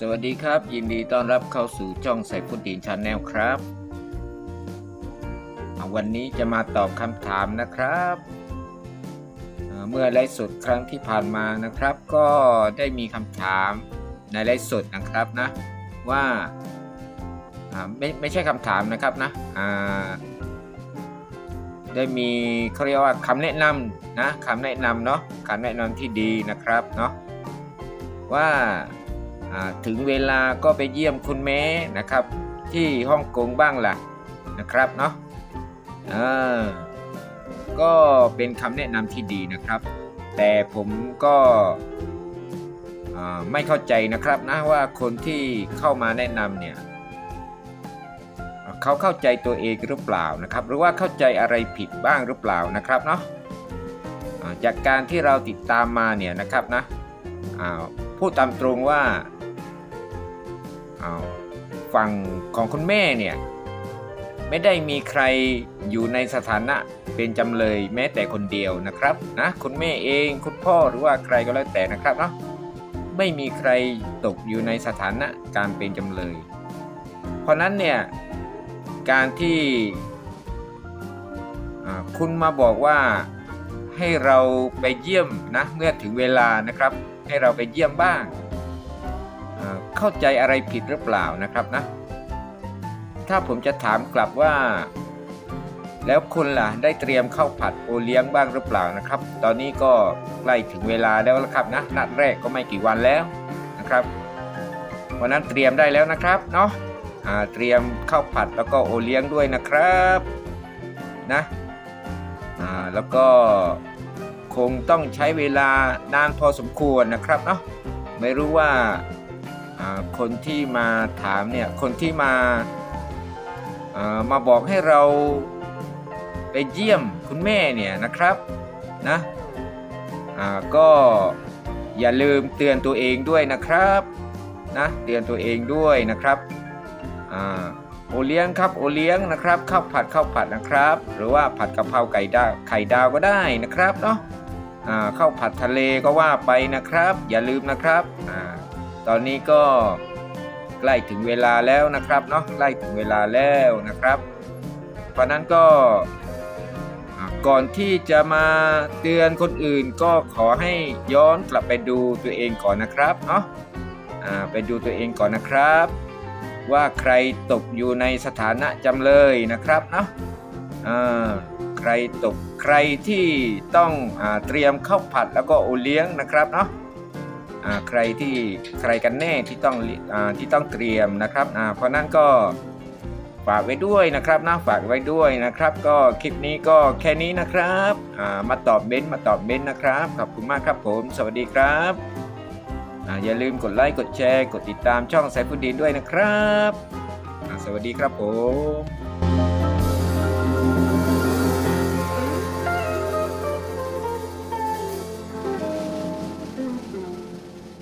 สวัสดีครับ ยินดีต้อนรับเข้าสู่ช่องใส่พุดดินชาแนลครับ วันนี้จะมาตอบคำถามนะครับ เมื่อไลฟ์สดครั้งที่ผ่านมานะครับ ก็ได้มีคำถามในไลฟ์สดนะครับนะว่าไม่ไม่ใช่คำถามนะครับนะได้มีเขาเรียกว่าคำแนะนำนะคำแนะนำเนาะคำแนะนำที่ดีนะครับเนาะว่า ถึงเวลาก็ไปเยี่ยมคุณแม่นะครับ ที่ฮ่องกงบ้างล่ะนะครับเนาะก็เป็นคำแนะนำที่ดีนะครับ แต่ผมก็ไม่เข้าใจนะครับนะว่าคนที่เข้ามาแนะนำเนี่ยเขาเข้าใจตัวเองหรือเปล่านะครับ หรือว่าเข้าใจอะไรผิดบ้างหรือเปล่านะครับเนาะจากการที่เราติดตามมาเนี่ยนะครับนะพูดตามตรงว่า อ่าฝั่งของคุณแม่เนี่ย ไม่ได้มีใครอยู่ในสถานะเป็นจำเลยแม้แต่คนเดียวนะครับนะคุณแม่เองคุณพ่อหรือว่าใครก็แล้วแต่นะครับเนาะไม่มีใครตกอยู่ในสถานะการเป็นจำเลย เพราะนั้นเนี่ยการที่คุณมาบอกว่าให้เราไปเยี่ยมนะเมื่อถึงเวลานะครับ ให้เราไปเยี่ยมบ้าง เข้าใจอะไรผิดหรือเปล่านะครับนะ ถ้าผมจะถามกลับว่า แล้วคุณล่ะได้เตรียมข้าวผัดโอเลี้ยงบ้างหรือเปล่านะครับ ตอนนี้ก็ใกล้ถึงเวลาแล้วละครับนะนัดแรกก็ไม่กี่วันแล้วนะครับวันนั้นเตรียมได้แล้วนะครับเนาะเตรียมข้าวผัดแล้วก็โอเลี้ยงด้วยนะครับนะแล้วก็คงต้องใช้เวลานานพอสมควรนะครับเนาะไม่รู้ว่า คนที่มาถามเนี่ยคนที่มาามาบอกให้เราไปเยี่ยมคุณแม่เนี่ยนะครับนะก็อย่าลืมเตือนตัวเองด้วยนะครับนะเตือนตัวเองด้วยนะครับอโอเลี้ยงครับโอเลี้ยงนะครับข้าวผัดข้าวผัดนะครับ หรือว่าผัดกะเพราไก่ดาวไข่ดาวก็ได้นะครับเนาะข้าวผัดทะเลก็ว่าไปนะครับ อย่าลืมนะครับอ่า ตอนนี้ก็ใกล้ถึงเวลาแล้วนะครับเนาะใกล้ถึงเวลาแล้วนะครับเพราะนั้นก็ก่อนที่จะมาเตือนคนอื่นก็ขอให้ย้อนกลับไปดูตัวเองก่อนนะครับเนาะไปดูตัวเองก่อนนะครับ ว่าใครตกอยู่ในสถานะจำเลยนะครับเนาะใครตกใครที่ต้องอเตรียมข้าวผัดแล้วก็โอเลี้ยงนะครับเนาะ ใครที่ใครกันแน่ที่ต้องอที่ต้องเตรียมนะครับเพราะนั้นก็ฝากไว้ด้วยนะครับนะฝากไว้ด้วยนะครับ ก็คลิปนี้ก็แค่นี้นะครับมาตอบเม้นมาตอบเม้นนะครับ ขอบคุณมากครับผม สวัสดีครับออย่าลืมกดไลค์กดแชร์ กดติดตามช่องสายฟุดดินด้วยนะครับ สวัสดีครับผม